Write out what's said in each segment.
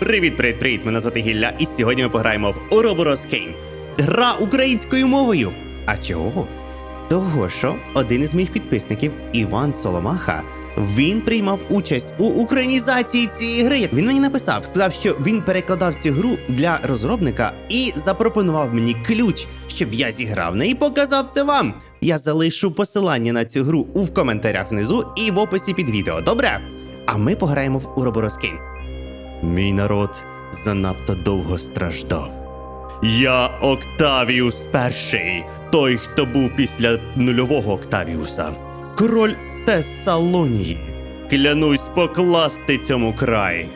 Привіт, привіт, привіт! Мене звати Гілля, і сьогодні ми пограємо в Ouroboros Кейн. Гра українською мовою. А чого? Того, що один із моїх підписників, Іван Соломаха, він приймав участь у українізації цієї гри. Він мені написав, сказав, що він перекладав цю гру для розробника і запропонував мені ключ, щоб я зіграв неї і показав це вам. Я залишу посилання на цю гру у в коментарях внизу і в описі під відео. Добре? А ми пограємо в Ouroboros Кейн. Мій народ занадто довго страждав. Я Октавіус Перший, той, хто був після нульового Октавіуса, король Тесалонії. Клянусь покласти цьому край.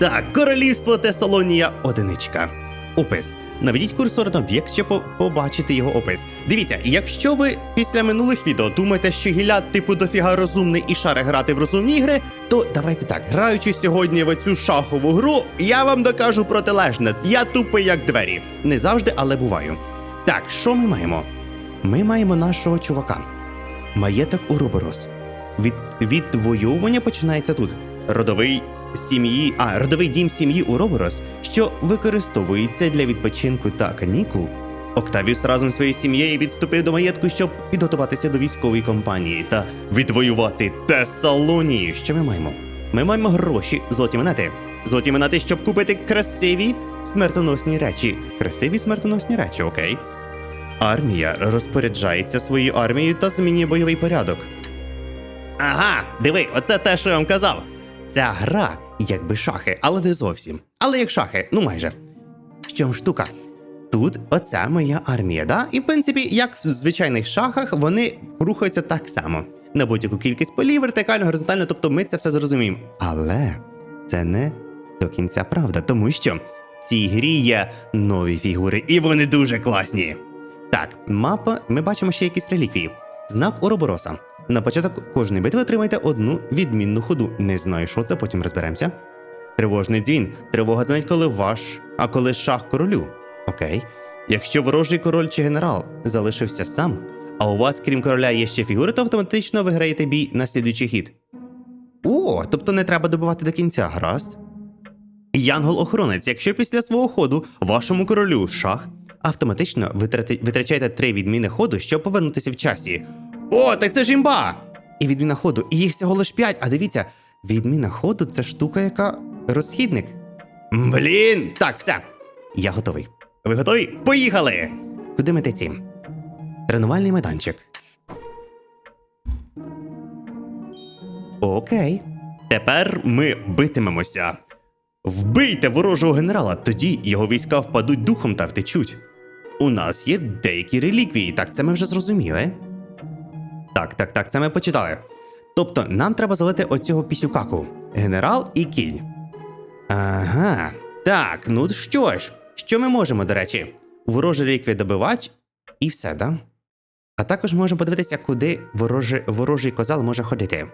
Так, королівство Тесалонія одиничка. Опис. Наведіть курсор на об'єкт, щоб побачити його опис. Дивіться, якщо ви після минулих відео думаєте, що гілля типу дофіга розумний і шаре грати в розумні ігри, то давайте так, граючи сьогодні в цю шахову гру, я вам докажу протилежне. Я тупий як двері. Не завжди, але буваю. Так, що ми маємо? Ми маємо нашого чувака. Маєток Уроборос. Від відвоювання починається тут. Родовий сім'ї, а родовий дім сім'ї Уроборос, що використовується для відпочинку та канікул. Октавіус разом зі своєю сім'єю відступив до маєтку, щоб підготуватися до військової кампанії та відвоювати Тесалонії. Що ми маємо? Ми маємо гроші, золоті монети. Золоті монети, щоб купити красиві смертоносні речі. Красиві смертоносні речі, окей. Армія розпоряджається своєю армією та змінює бойовий порядок. Ага, диви, оце те, що я вам казав. Ця гра якби шахи, але не зовсім. Але як шахи, ну майже. В чому штука? Тут оця моя армія, да? І в принципі, як в звичайних шахах, вони рухаються так само. На будь-яку кількість полів, вертикально, горизонтально, тобто ми це все зрозуміємо. Але це не до кінця правда, тому що в цій грі є нові фігури, і вони дуже класні. Так, мапа, ми бачимо ще якісь реліквії. Знак Оробороса. На початок кожної битви отримайте одну відмінну ходу. Не знаю, що це, потім розберемося. Тривожний дзвін. Тривога дзвонить, коли ваш, а коли шах королю. Окей. Якщо ворожий король чи генерал залишився сам, а у вас, крім короля, є ще фігури, то автоматично виграєте бій на слідуючий хід. О, тобто не треба добивати до кінця, гаразд. Янгол-охоронець, якщо після свого ходу вашому королю шах, автоматично витрати- витрачаєте три відміни ходу, щоб повернутися в часі. О, так це ж імба! І відміна ходу, і їх всього лиш п'ять. А дивіться, відміна ходу це штука, яка розхідник. Блін! Так, все. Я готовий. Ви готові? Поїхали! Куди ми ці? Тренувальний майданчик. Окей. Тепер ми битимемося. Вбийте ворожого генерала, тоді його війська впадуть духом та втечуть. У нас є деякі реліквії, так це ми вже зрозуміли. Так, так, так, це ми почитали. Тобто, нам треба залити оцього пісюкаку. Генерал і кінь. Ага. Так, ну що ж, що ми можемо, до речі? Ворожий реліквій добивач і все, да? А також можемо подивитися, куди ворожий, ворожий козал може ходити.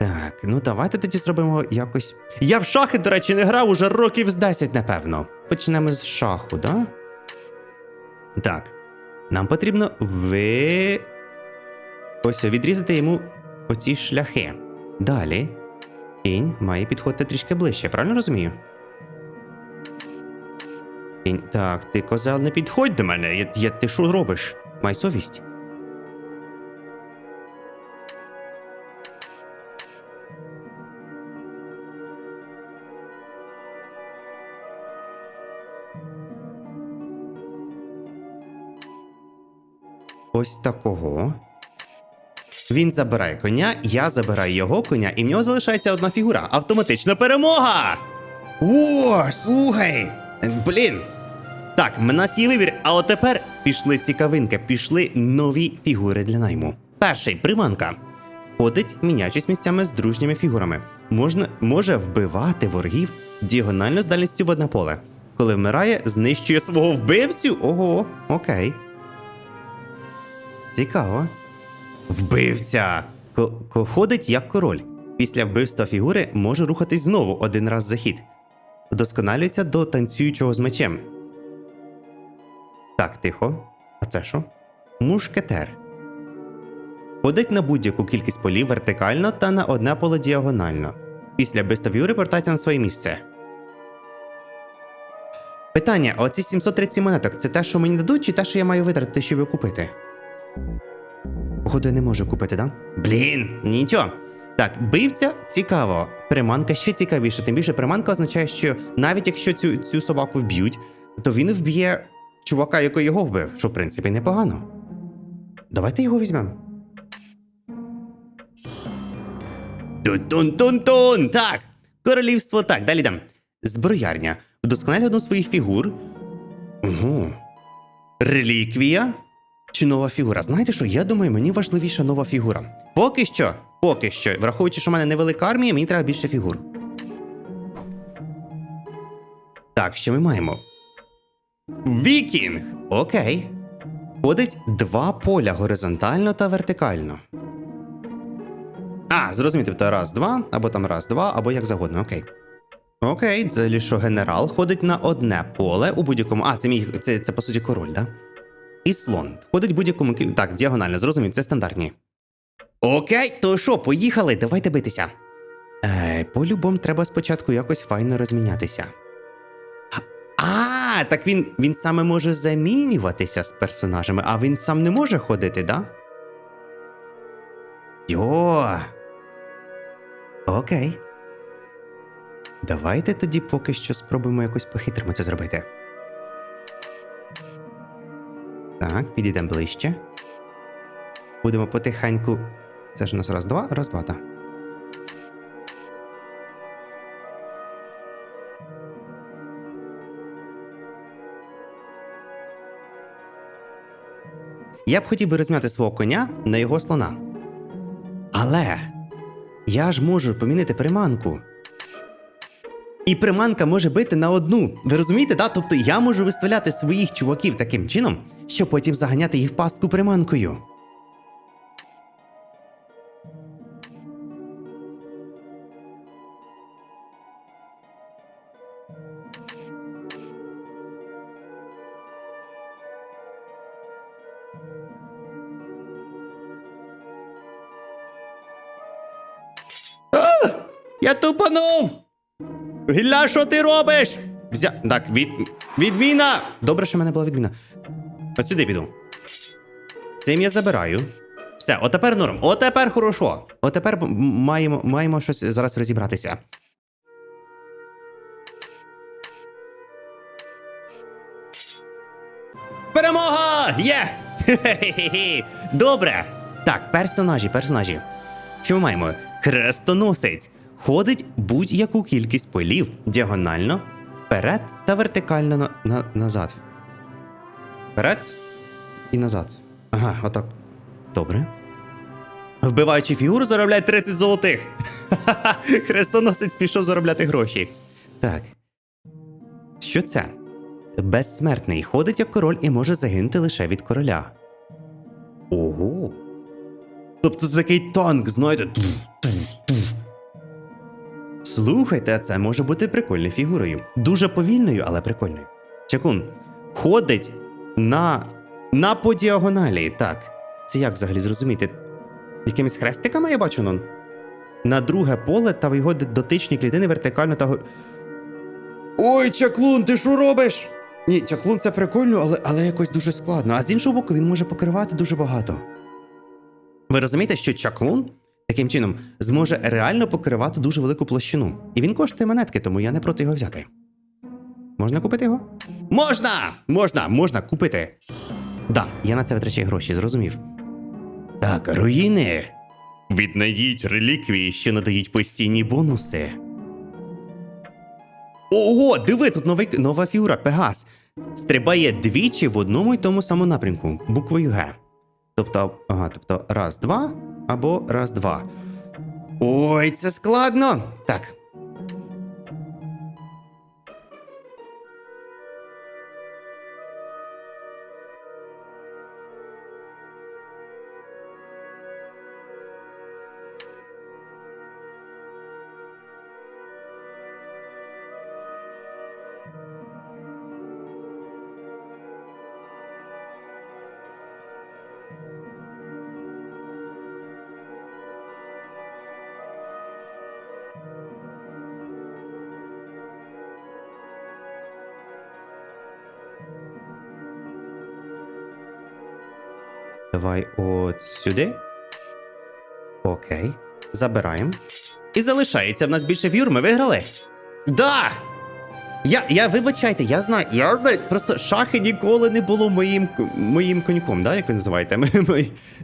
Так, ну давайте тоді зробимо якось. Я в шахи, до речі, не грав уже років з 10, напевно. Почнемо з шаху, да? Так. Нам потрібно ви. Ось відрізати йому оці шляхи. Далі. Кінь має підходити трішки ближче, правильно розумію? Так, ти козел, не підходь до мене. Я, я, ти що робиш? Май совість. Ось такого. Він забирає коня, я забираю його коня, і в нього залишається одна фігура. Автоматична перемога! О, слухай! Блін. Так, в нас є вибір, а от тепер пішли цікавинки, пішли нові фігури для найму. Перший приманка. Ходить, міняючись місцями з дружніми фігурами. Можна, може вбивати ворогів діагонально з дальністю в одне поле. Коли вмирає, знищує свого вбивцю. Ого, окей. Цікаво. Вбивця! Ходить як король. Після вбивства фігури може рухатись знову один раз за хід. Вдосконалюється до танцюючого з мечем. Так, тихо. А це що? Мушкетер. Ходить на будь-яку кількість полів вертикально та на одне поле діагонально. Після Фігури повертається на своє місце. Питання: а оці 730 монеток це те, що мені дадуть, чи те, що я маю витратити, щоб його купити? Походу, я не можу купити, да? Блін, нічого. Так, бивця цікаво. Приманка ще цікавіше. Тим більше приманка означає, що навіть якщо цю, цю собаку вб'ють, то він вб'є чувака, який його вбив, що в принципі непогано. Давайте його візьмемо. Тун-тун-тун-тун! Так! Королівство так, далі йдемо. Зброярня. Вдосконалює одну з своїх фігур. Угу. Реліквія. Чи нова фігура? Знаєте що? Я думаю, мені важливіша нова фігура. Поки що, поки що, враховуючи, що в мене невелика армія, мені треба більше фігур. Так, що ми маємо? Вікінг! Окей. Ходить два поля горизонтально та вертикально. А, зрозуміти, тобто раз, два, або там раз, два, або як завгодно, окей. Окей, це що генерал ходить на одне поле у будь-якому. А, це мій це, це по суті король, да? І слон. Ходить будь-якому Так, діагонально, зрозумів, це стандартні. Окей, то що, поїхали, давайте битися. Е, по-любому треба спочатку якось файно розмінятися. А, так він, він саме може замінюватися з персонажами, а він сам не може ходити, да? Йо. Окей. Давайте тоді поки що спробуємо якось по-хитрому це зробити. Так, підійдемо ближче. Будемо потихеньку. Це ж у нас раз-два, раз-два, так. Я б хотів би розм'яти свого коня на його слона. Але я ж можу помінити приманку. І приманка може бити на одну. Ви розумієте, да? Тобто я можу виставляти своїх чуваків таким чином, щоб потім заганяти їх в пастку приманкою. Я! Гілля, що ти робиш? Взя... Так, від... відміна! Добре, що в мене була відміна. От сюди піду. Цим я забираю. Все, отепер норм. Отепер хорошо. Отепер маємо, маємо щось зараз розібратися. Перемога! Є! Добре. Так, персонажі, персонажі. Що ми маємо? Хрестоносець. Ходить будь-яку кількість полів діагонально, вперед та вертикально на, на, назад. Вперед і назад. Ага, отак. Добре. Вбиваючи фігуру, заробляє 30 золотих. Хрестоносець пішов заробляти гроші. Так. Що це? Безсмертний ходить як король і може загинути лише від короля. Ого. Тобто це такий танк, знаєте. Слухайте, це може бути прикольною фігурою. Дуже повільною, але прикольною. Чаклун ходить на. на по діагоналі. Так. Це як взагалі зрозуміти? Якимись хрестиками я бачу нон? На друге поле та в його дотичні клітини вертикально та. Ой, чаклун, ти що робиш? Ні, чаклун це прикольно, але, але якось дуже складно. А з іншого боку, він може покривати дуже багато. Ви розумієте, що чаклун таким чином зможе реально покривати дуже велику площину. І він коштує монетки, тому я не проти його взяти. Можна купити його? Можна! Можна, можна купити. Да, я на це витрачаю гроші, зрозумів. Так, руїни. Віднайдіть реліквії, що надають постійні бонуси. Ого, диви, тут новий, нова фігура Пегас. Стрибає двічі в одному й тому самому напрямку, буквою Г. Тобто, ага, тобто раз, два або раз, два. Ой, це складно. Так. Давай от сюди. Окей. Забираємо. І залишається в нас більше фігур, ми виграли. Да! Я, я вибачайте, я знаю, я знаю, просто шахи ніколи не було моїм моїм коньком, да, як ви називаєте?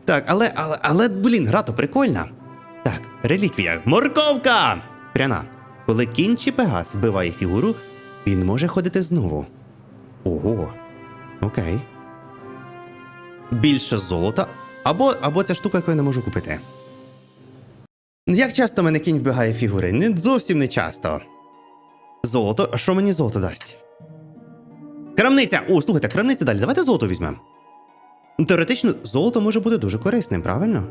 Так, але, але, але, блін, гра то прикольна. Так, реліквія. Морковка! Пряна. Коли кінь чи пегас вбиває фігуру, він може ходити знову. Ого. Окей. Більше золота. Або, або ця штука, яку я не можу купити. Як часто мене кінь вбігає фігури? Не зовсім не часто. Золото. А що мені золото дасть? Крамниця! О, слухайте, крамниця далі. Давайте золото візьмемо. Ну, теоретично, золото може бути дуже корисним, правильно?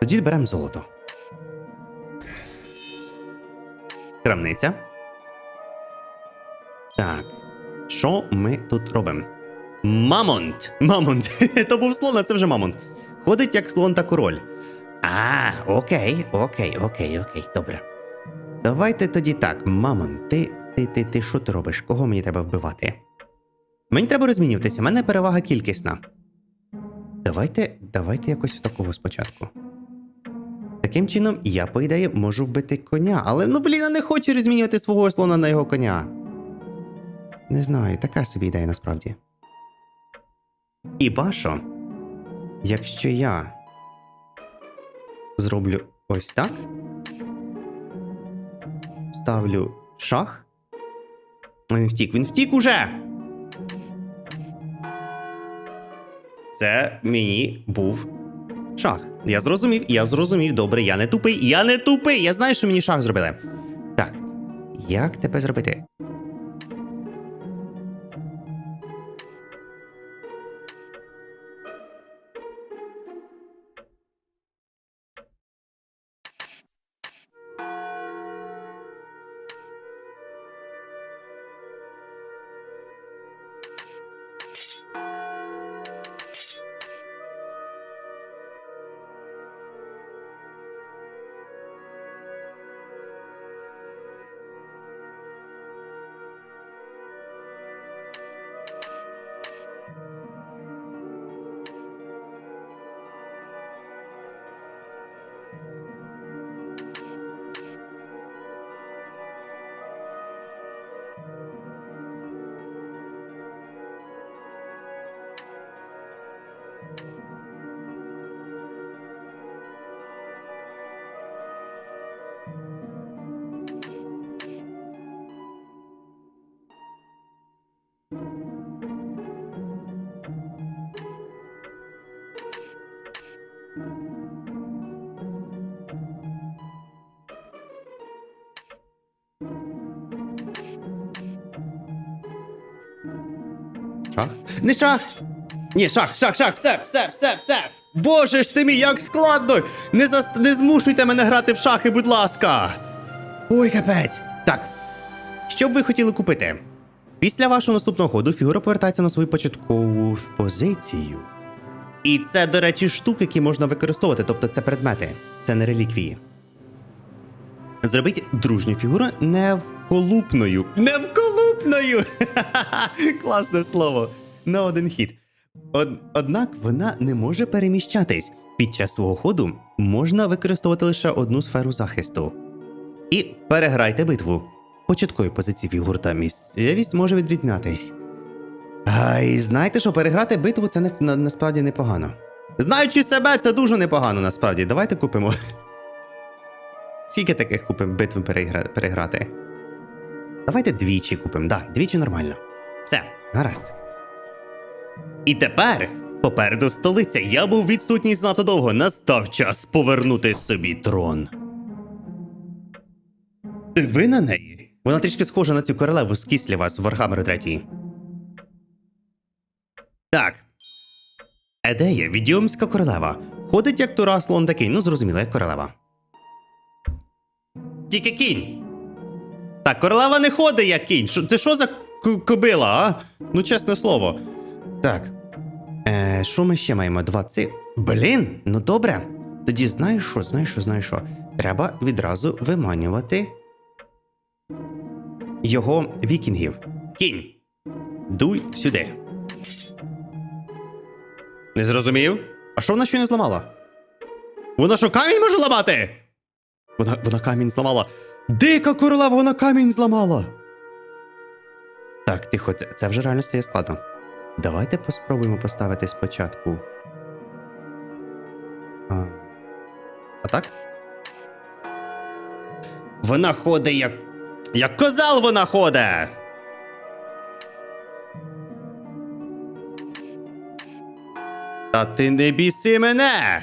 Тоді беремо золото. Крамниця. Так. Що ми тут робимо? Мамонт! Мамонт! То був слон, а це вже мамонт. Ходить як слон та король. А, окей, окей, окей, окей, добре. Давайте тоді так, мамонт, ти, ти, ти, ти що ти робиш? Кого мені треба вбивати? Мені треба розмінюватися, в мене перевага кількісна. Давайте, давайте якось такого спочатку. Таким чином, я, по ідеї, можу вбити коня, але ну блін, я не хочу розмінювати свого слона на його коня. Не знаю, така собі ідея насправді. І башо, якщо я зроблю ось так, ставлю шах. Він втік, він втік уже. Це мені був шах. Я зрозумів, я зрозумів. Добре, я не тупий, я не тупий. Я знаю, що мені шах зробили. Так, як тебе зробити? Шах? Не шах! Ні, шах, шах, шах, все, все, все, все. Боже ж ти мій, як складно! Не, зас... не змушуйте мене грати в шахи, будь ласка. Ой, капець. Так. Що б ви хотіли купити? Після вашого наступного ходу фігура повертається на свою початкову позицію. І це, до речі, штуки, які можна використовувати, тобто це предмети, це не реліквії. Зробіть дружню фігуру невколупною. Невколупною! Ха-ха-ха! Класне слово. На один хід. Од- однак вона не може переміщатись. Під час свого ходу можна використовувати лише одну сферу захисту. І переграйте битву. Початкові позиції фігур та місцевість може відрізнятись. А, і знаєте, що переграти битву це не, на, насправді непогано. Знаючи себе, це дуже непогано насправді. Давайте купимо. Скільки таких купимо битв перегра... переграти? Давайте двічі купимо. Да, двічі нормально. Все, гаразд. І тепер попереду столиця. Я був відсутній знато довго. Настав час повернути собі трон. Диви на неї. Вона трішки схожа на цю королеву з Кіслєва з Вархаммера 3. Так. Едея, відьомська королева. Ходить як тура слон такий, ну зрозуміло, як королева. Тільки кінь. Так, королева не ходить як кінь. Шо- Це що за кобила, а? Ну, чесне слово. Так. Е, що ми ще маємо? Два ци. Блін, ну добре. Тоді знаєш що, знаєш що, знаєш що? Треба відразу виманювати його вікінгів. Кінь. Дуй сюди. Не зрозумів? А що вона ще не зламала? Вона що камінь може ламати? Вона, вона камінь зламала. Дика королева, вона камінь зламала. Так, тихо, це, це вже реально стає складно. Давайте поспробуємо поставити спочатку. А, а так? Вона ходить як. Як козал вона ходить! Та ти не біси мене!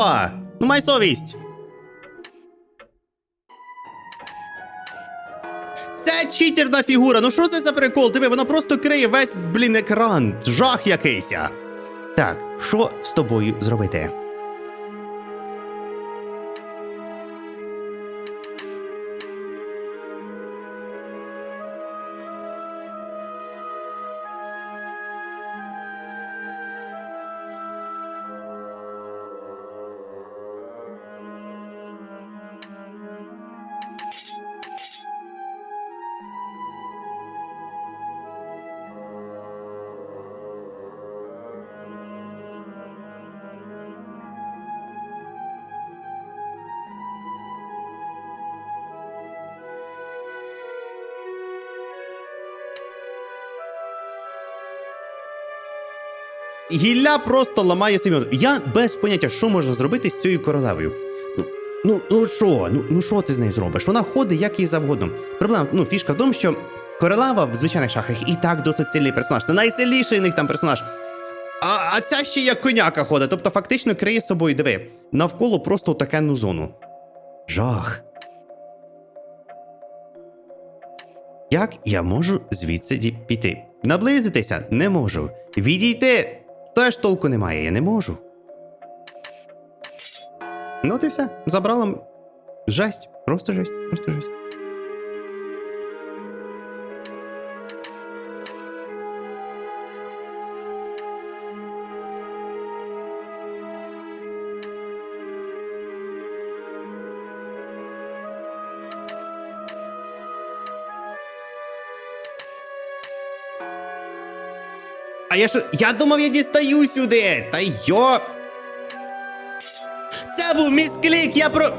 Що? Ну май совість. Це читерна фігура. Ну що це за прикол? Диви, вона просто криє весь, блін, екран. Жах якийсь. Так, що з тобою зробити? Гілля просто ламає Семен. Я без поняття, що можна зробити з цією королевою. Ну, ну, ну що, ну, ну що ти з нею зробиш? Вона ходить як їй завгодно. Проблема, ну, фішка в тому, що королева в звичайних шахах і так досить сильний персонаж. Це найсильніший них там персонаж. А, а ця ще як коняка ходить, тобто фактично криє собою, диви, навколо просто такенну зону. Жах. Як я можу звідси піти? Наблизитися не можу. Відійти теж толку немає, я не можу. Ну, от і все. Забрала. Жесть. Просто жесть. Просто жесть. Я що. Я думав, я дістаю сюди. Та йо. Це був місклік, я про.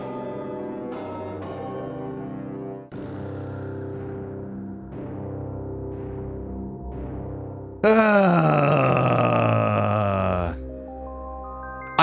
А.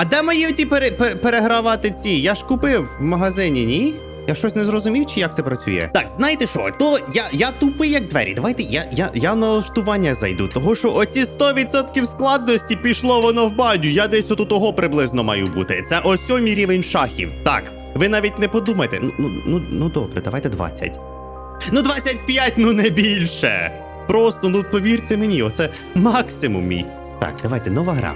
Де мої оті пере, пере- перегравати ці? Я ж купив в магазині, ні? Я щось не зрозумів, чи як це працює? Так, знаєте що? То я, я тупий як двері. Давайте я, я, я на налаштування зайду, того що оці 100% складності пішло воно в баню. Я десь отут того приблизно маю бути. Це ось сьомий рівень шахів. Так, ви навіть не подумайте. Ну, ну, ну, ну добре, давайте 20. Ну, 25, ну не більше. Просто, ну повірте мені, оце максимум мій. Так, давайте нова гра.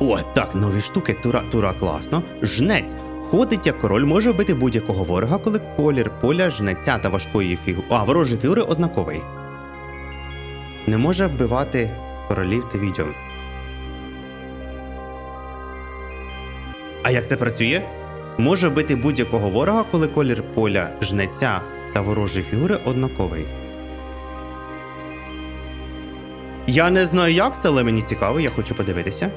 О, так, нові штуки, тура, тура класно. Жнець. Ходить як король, може вбити будь-якого ворога, коли колір поля жнеця та важкої фігури. А, ворожі фігури однаковий. Не може вбивати королів та відьом. А як це працює? Може вбити будь-якого ворога, коли колір поля жнеця та ворожі фігури однаковий. Я не знаю, як це, але мені цікаво, я хочу подивитися.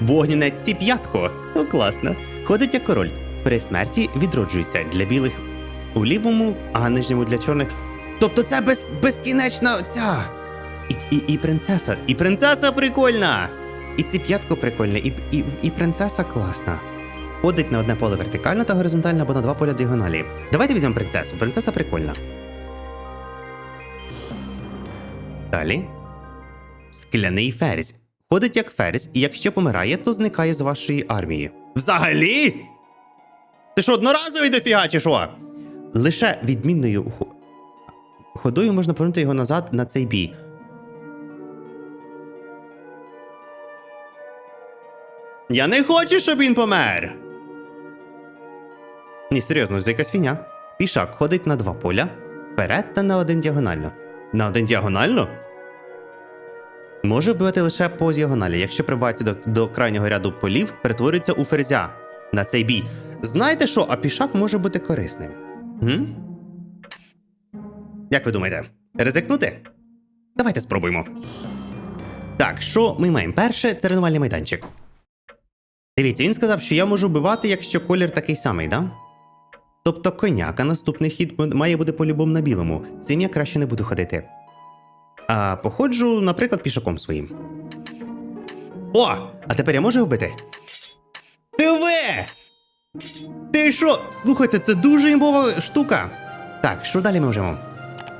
Вогняне ціп'ятко. Ну, класно. Ходить як король. При смерті відроджується для білих у лівому, а нижньому для чорних. Тобто це без, безкінечна ця. І, і, і принцеса. І принцеса прикольна. І ціп'ятко прикольне, і, і, і принцеса класна. Ходить на одне поле вертикально та горизонтально або на два поля діагоналі. Давайте візьмемо принцесу. Принцеса прикольна. Далі. Скляний ферзь. Ходить як ферзь, і якщо помирає, то зникає з вашої армії. Взагалі? Ти що, одноразовий дофіга, чи що? Лише відмінною ходою можна повернути його назад на цей бій. Я не хочу, щоб він помер. Ні, серйозно, це якась фігня. Пішак ходить на два поля, вперед та на один діагонально. На один діагонально? Може вбивати лише по діагоналі. Якщо прибувається до, до крайнього ряду полів, перетворюється у ферзя на цей бій. Знаєте що, а пішак може бути корисним. Гм? Як ви думаєте, ризикнути? Давайте спробуємо. Так, що ми маємо? Перше це тренувальний майданчик. Дивіться, він сказав, що я можу вбивати, якщо колір такий самий, да? Тобто коняка наступний хід має бути по-любому на білому. Цим я краще не буду ходити. А походжу, наприклад, пішаком своїм. О! А тепер я можу вбити? Диви! Ти що? Слухайте, це дуже імбова штука. Так, що далі ми можемо?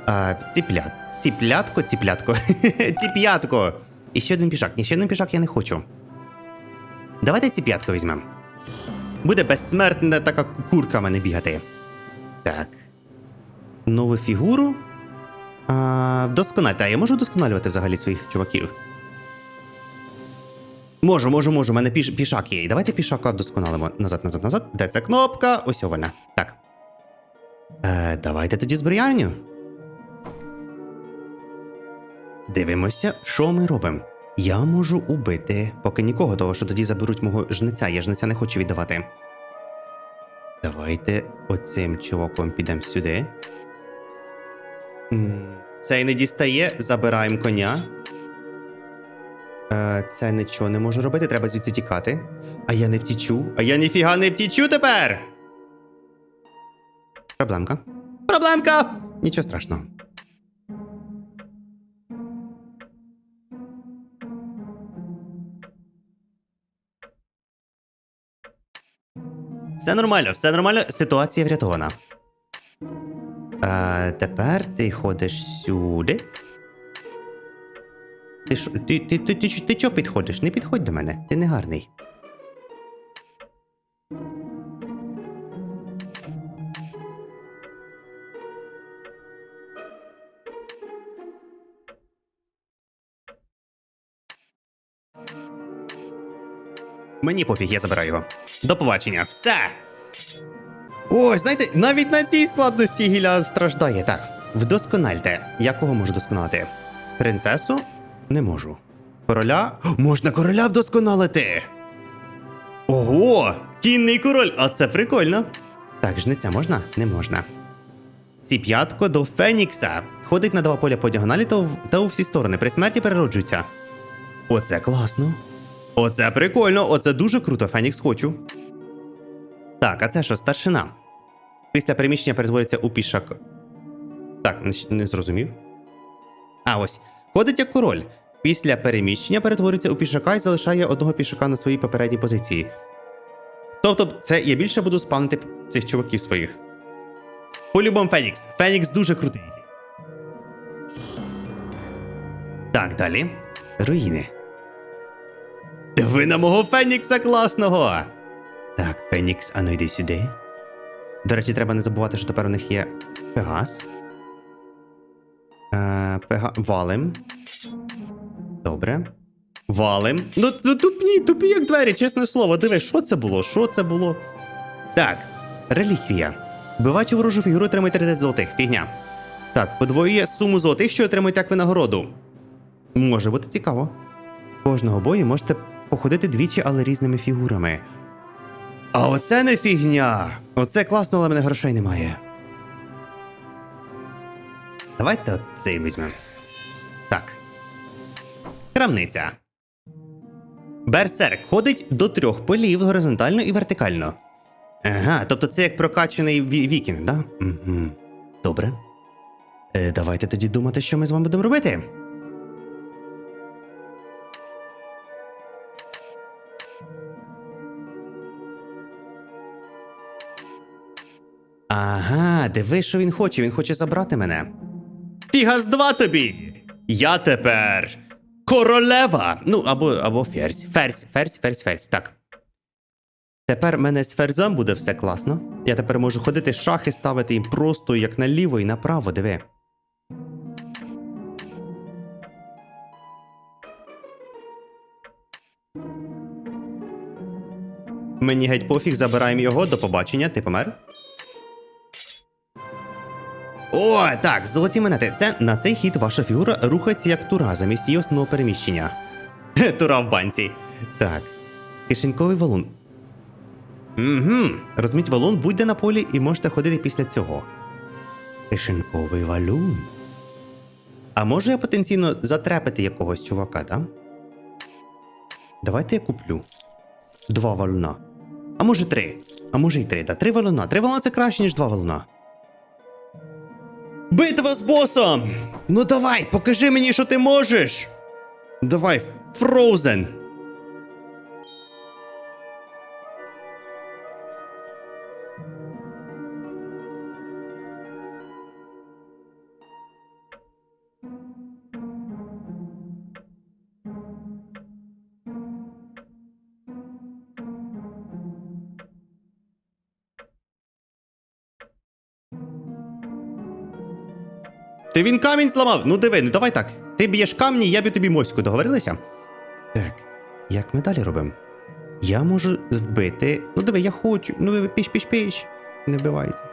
А, ціплят. Ціплятко, ціплятко. Ціп'ятко. І ще один пішак. Ні, ще один пішак я не хочу. Давайте ціп'ятко візьмемо. Буде безсмертна така курка в мене бігати. Так. Нову фігуру. А, вдоскональте. А я можу вдосконалювати взагалі своїх чуваків? Можу, можу, можу. У мене піш, пішак є. Давайте пішака вдосконалимо. Назад, назад, назад. Де ця кнопка? Ось вона. Так. Е, давайте тоді зброярню. Дивимося, що ми робимо. Я можу убити, поки нікого, того що тоді заберуть мого жниця. Я жниця не хочу віддавати. Давайте оцим чуваком підемо сюди. Цей не дістає, забираємо коня. Е, це нічого не можу робити, треба звідси тікати. А я не втічу. А я ніфіга не втічу тепер. Проблемка. Проблемка! Нічого страшного. Все нормально, все нормально, ситуація врятована. А, тепер ти ходиш сюди. Ти що, ти, ти, ти, ти, ти, ти чого підходиш? Не підходь до мене, ти не гарний. Мені пофіг, я забираю його. До побачення, все! Ой, знаєте, навіть на цій складності гіля страждає. Так, вдоскональте. Я кого можу досконалити? Принцесу? Не можу. Короля? Можна короля вдосконалити! Ого! Кінний король! А це прикольно. Так, жниця можна? Не можна. Ці п'ятко до Фенікса. Ходить на два поля по діагоналі та, та у всі сторони. При смерті перероджується. Оце класно. Оце прикольно, оце дуже круто, Фенікс хочу. Так, а це що, старшина? Після переміщення перетворюється у пішак. Так, не, зрозумів. А ось. Ходить як король. Після переміщення перетворюється у пішака і залишає одного пішака на своїй попередній позиції. Тобто, це я більше буду спавнити цих чуваків своїх. По-любому Фенікс. Фенікс дуже крутий. Так, далі. Руїни. Диви на мого Фенікса класного! Фенікс, а ну йди сюди. До речі, треба не забувати, що тепер у них є Пегас. Е, Пега... Валим. Добре. Валим. Ну, ну тупні, тупі, як двері, чесне слово. Диви, що це було? Що це було? Так, реліквія. Вбивачі ворожу фігуру отримує 30 золотих. Фігня. Так, подвоює суму золотих, що отримують як винагороду. Може бути цікаво. Кожного бою можете походити двічі, але різними фігурами. А оце не фігня! Оце класно, але мене грошей немає. Давайте от цей візьмемо. Так. Крамниця. Берсерк ходить до трьох полів горизонтально і вертикально. Ага, тобто це як прокачаний ві- вікінг, да? Угу. Добре. Е, давайте тоді думати, що ми з вами будемо робити. Ага, диви, що він хоче. Він хоче забрати мене. Фігас два тобі! Я тепер королева! Ну, або, або ферзь. Ферзь, ферзь, ферзь, ферзь. Так. Тепер мене з ферзем буде все класно. Я тепер можу ходити шахи ставити їм просто як наліво і направо, диви. Мені геть пофіг, забираємо його, до побачення, ти помер. О, так, золоті монети. Це на цей хід ваша фігура рухається як тура замість її основного переміщення. Тура в банці. Так. Кишеньковий валун. Угу. Розміть валун, будьте на полі і можете ходити після цього. Кишеньковий валун. А може я потенційно затрепити якогось чувака, так? Давайте я куплю. Два валуна. А може три. А може й три. Та три валуна. Три валуна це краще, ніж два валуна. Битва з босом! Ну давай, покажи мені, що ти можеш. Давай, Фроузен. Ти він камінь зламав. Ну диви, ну давай так. Ти б'єш камні, я б'ю тобі моську, договорилися? Так, як ми далі робимо? Я можу вбити. Ну диви, я хочу. Ну диви, піш, піш, піш. Не вбивається.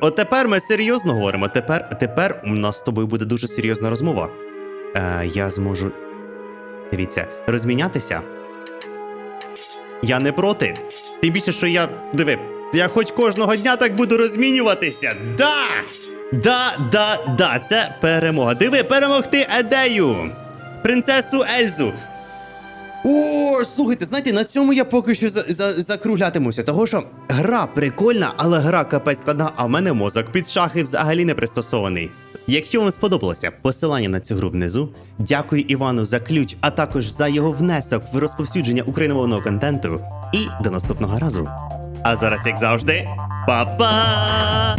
От тепер ми серйозно говоримо. Тепер, тепер у нас з тобою буде дуже серйозна розмова. Е, я зможу. Дивіться, розмінятися. Я не проти. Тим більше, що я. Диви, я хоч кожного дня так буду розмінюватися. Да! Да, да, да, це перемога. Диви, перемогти Едею! Принцесу Ельзу. О, слухайте, знаєте, на цьому я поки що за, за, закруглятимуся, того що гра прикольна, але гра капець складна, а в мене мозок під шахи взагалі не пристосований. Якщо вам сподобалося, посилання на цю гру внизу. Дякую Івану за ключ, а також за його внесок в розповсюдження україномовного контенту. І до наступного разу. А зараз, як завжди, па-па!